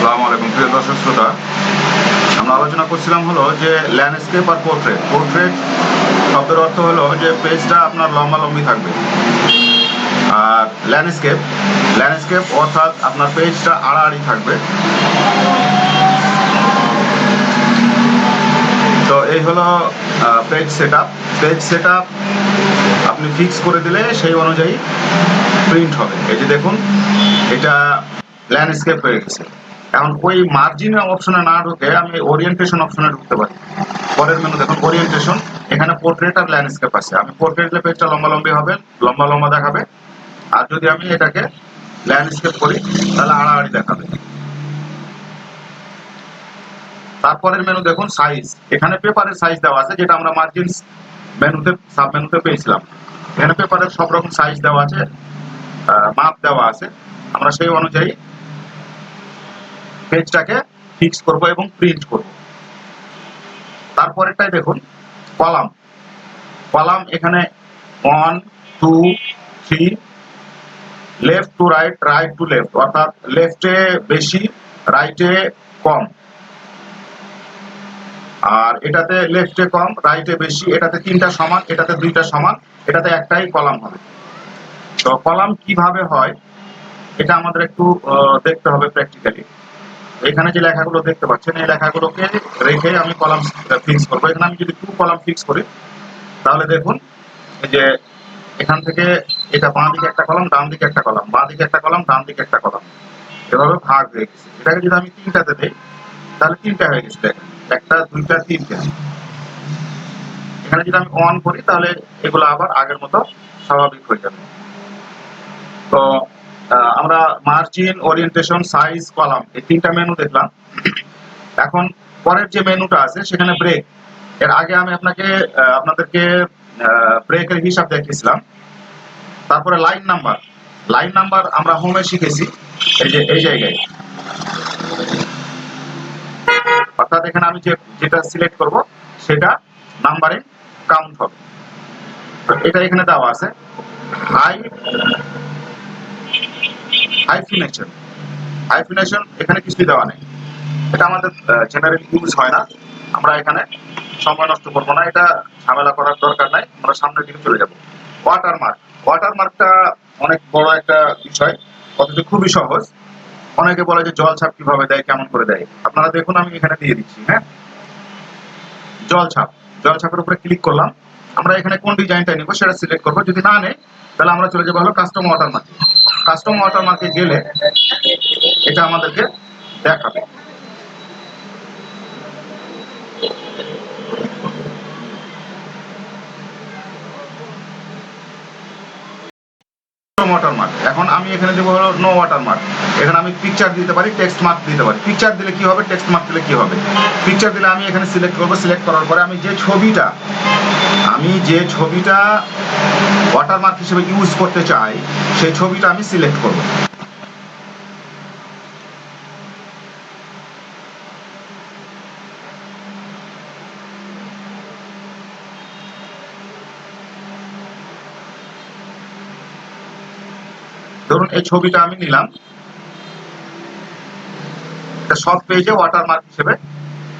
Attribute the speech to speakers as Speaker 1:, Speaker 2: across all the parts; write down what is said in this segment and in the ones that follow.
Speaker 1: আসসালামু আলাইকুম। প্রিয় দর্শক শ্রোতা, আমরা আলোচনা করছিলাম হলো যে ল্যান্ডস্কেপ আর পোর্ট্রেট পোর্ট্রেট শব্দের অর্থ হলো যে পেজটা আপনার লম্বা লম্বি থাকবে। আর ল্যান্ডস্কেপ ল্যান্ডস্কেপ অর্থাৎ আপনার পেজটা আড়াআড়ি থাকবে। তো এই হলো page set up page set up আপনি ফিক্স করে দিলে সেই অনুযায়ী প্রিন্ট হবে। এই যে দেখুন, এটা ল্যান্ডস্কেপ হয়ে গেছে। এখন ওই মার্জিন অপশনে না ঢুকে আমি ওরিয়েন্টেশন অপশনে ঢুকতে পারি। পরের মেনু দেখুন ওরিয়েন্টেশন এখানে পোর্ট্রেট আর ল্যান্ডস্কেপ আছে। আমি পোর্ট্রেট পেজটা লম্বা লম্বি হবে, লম্বা লম্বা দেখাবে। আর যদি আমি এটাকে ল্যান্ডস্কেপ করি, তাহলে আড়াআড়ি দেখাবে। তারপরের মেনু দেখুন সাইজ এখানে পেপারের সাইজ দেওয়া আছে, যেটা আমরা মার্জিন মেনুতে সাব মেনুতে পেয়েছিলাম। এখানে পেপারের সব রকম সাইজ দেওয়া আছে মাপ দেওয়া আছে। আমরা সেই অনুযায়ী পেজটাকে ফিক্স করব এবং প্রিন্ট করব। তারপরেরটাই দেখুন, কলাম। কলাম এখানে one two three left to right right to left অর্থাৎ লেফটে বেশি রাইটে কম। আর এটাতে লেফটে কম রাইটে বেশি, এটাতে তিনটা সমান, এটাতে দুইটা সমান, এটাতে একটাই কলাম হবে। তো কলাম কীভাবে হয়, এটা আমাদের একটু দেখতে হবে প্র্যাকটিক্যালি এখানে যে লেখাগুলো দেখতে পাচ্ছেন, এই লেখাগুলোকে রেখে আমি কলাম ফিক্স করব। এখানে আমি যদি টু কলাম ফিক্স করি, তাহলে দেখুন যে এখান থেকে এটা বাঁ দিকে একটা কলাম, ডান দিকে একটা কলাম, বাঁ দিকে একটা কলাম, ডান দিকে একটা কলাম। এভাবে ভাগ হয়ে গেছে। এটাকে যদি আমি তিনটাতে দিই, তাহলে তিনটা হয়ে গেছে। একটা, দুইটা, তিনটা। এখানে যদি আমি অন করি, তাহলে এগুলো আবার আগের মতো স্বাভাবিক হয়ে যাবে। তো আমরা মার্জিন ওরিয়েন্টেশন সাইজ কলাম এই তিনটা মেনু দেখলাম। এখন পরের যে মেনুটা আছে, সেখানে ব্রেক এর আগে আমি আপনাকে আপনাদেরকে ব্রেকের হিসাব দেখিয়েছিলাম। তারপরে লাইন নাম্বার লাইন নাম্বার আমরা হোমে শিখেছি। এই যে, এই জায়গায়। অর্থাৎ এখানে আমি যে, যেটা সিলেক্ট করব, সেটা নাম্বারে কাউন্ট হবে। এটা এখানে দেওয়া আছে। হাই হাইফিনেশন হাইফিনেশন এখানে কিছুই দেওয়া নেই। এটা আমাদের জেনারেল ইউজ হয় না। আমরা এখানে সময় নষ্ট করব না। এটা ঝামেলা করার দরকার নাই। আমরা সামনের দিকে চলে যাব। ওয়াটারমার্ক ওয়াটারমার্কটা অনেক বড় একটা বিষয়, অথচ খুবই সহজ। অনেকে বলে যে জল ছাপ কীভাবে দেয়, কেমন করে দেয়। আপনারা দেখুন, আমি এখানে দিয়ে দিচ্ছি হ্যাঁ? জল ছাপ। জল ছাপের উপরে ক্লিক করলাম। আমরা এখানে কোন ডিজাইনটা নিব, সেটা সিলেক্ট করব। যদি না নেই, তাহলে আমরা চলে যাব হলো কাস্টম ওয়াটারমার্কে কাস্টম ওয়াটারমার্কে গেলে এটা আমাদেরকে দেখাবে। এখন আমি এখানে দেবো হলো নো ওয়াটারমার্ক এখানে আমি পিকচার দিতে পারি টেক্সট মার্ক দিতে পারি। পিকচার দিলে কি হবে? টেক্সট মার্ক দিলে কি হবে? পিকচার দিলে আমি এখানে সিলেক্ট করব। সিলেক্ট করার পরে আমি যে ছবিটা আমি যে ছবিটা ওয়াটারমার্ক হিসেবে ইউজ করতে চাই সেই ছবিটা আমি সিলেক্ট করব। ধরুন এই ছবিটা আমি নিলাম। সব পেজে ওয়াটারমার্ক হিসেবে,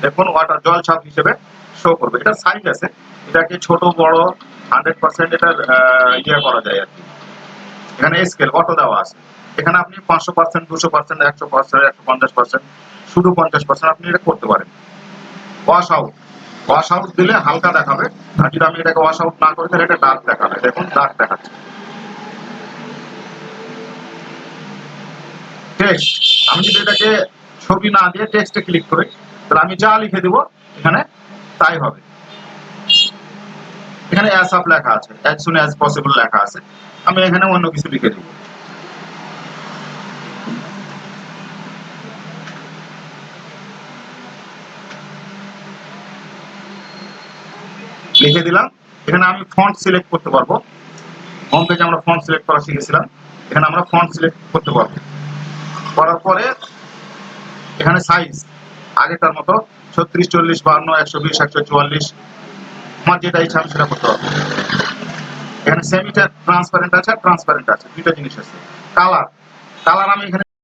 Speaker 1: দেখুন ওয়াটার জল ছাপ হিসেবে শো করবে। এটা সাইজ আছে। এটাকে ছোট, বড় হান্ড্রেড পার্সেন্ট এটা ইয়ে করা যায় আর কি। এখানে স্কেল অটো দেওয়া আছে? এখানে আপনি পাঁচশো পার্সেন্ট দুশো পার্সেন্ট একশো পার্সেন্ট একশো পঞ্চাশ পার্সেন্ট শুধু পঞ্চাশ পার্সেন্ট আপনি এটা করতে পারেন। ওয়াশ আউট ওয়াশ আউট দিলে হালকা দেখাবে। আর যদি আমি এটাকে ওয়াশ আউট না করি তাহলে এটা ডার্ক দেখাবে। দেখুন ডার্ক দেখাচ্ছে। টেক্সট আমি যদি এটাকে ছবি না দিয়ে টেক্সটে ক্লিক করি, তাহলে আমি যা লিখে দিব, এখানে তাই হবে। এখানে অ্যাজ আপ লেখা আছে অ্যাজ সুন অ্যাজ পসিবল লেখা আছে। আমি এখানে অন্য কিছু লিখে দিব। লিখে দিলাম। এখানে আমি ফন্ট সিলেক্ট করতে পারব। হোম পেজে আমরা ফন্ট সিলেক্ট করা শিখেছিলাম। এখানে আমরা ফন্ট সিলেক্ট করতে পারব। করার পরে এখানে সাইজ আগেটার মতো ছত্রিশ, চল্লিশ, বান্ন, একশো বিশ, একশো চুয়াল্লিশ আমার যেটা ইচ্ছা আমি সেটা করতে পারব। এখানে সেমিটা ট্রান্সপারেন্ট আছে ট্রান্সপারেন্ট আছে। দুইটা জিনিস আছে। কালার কালার আমি এখানে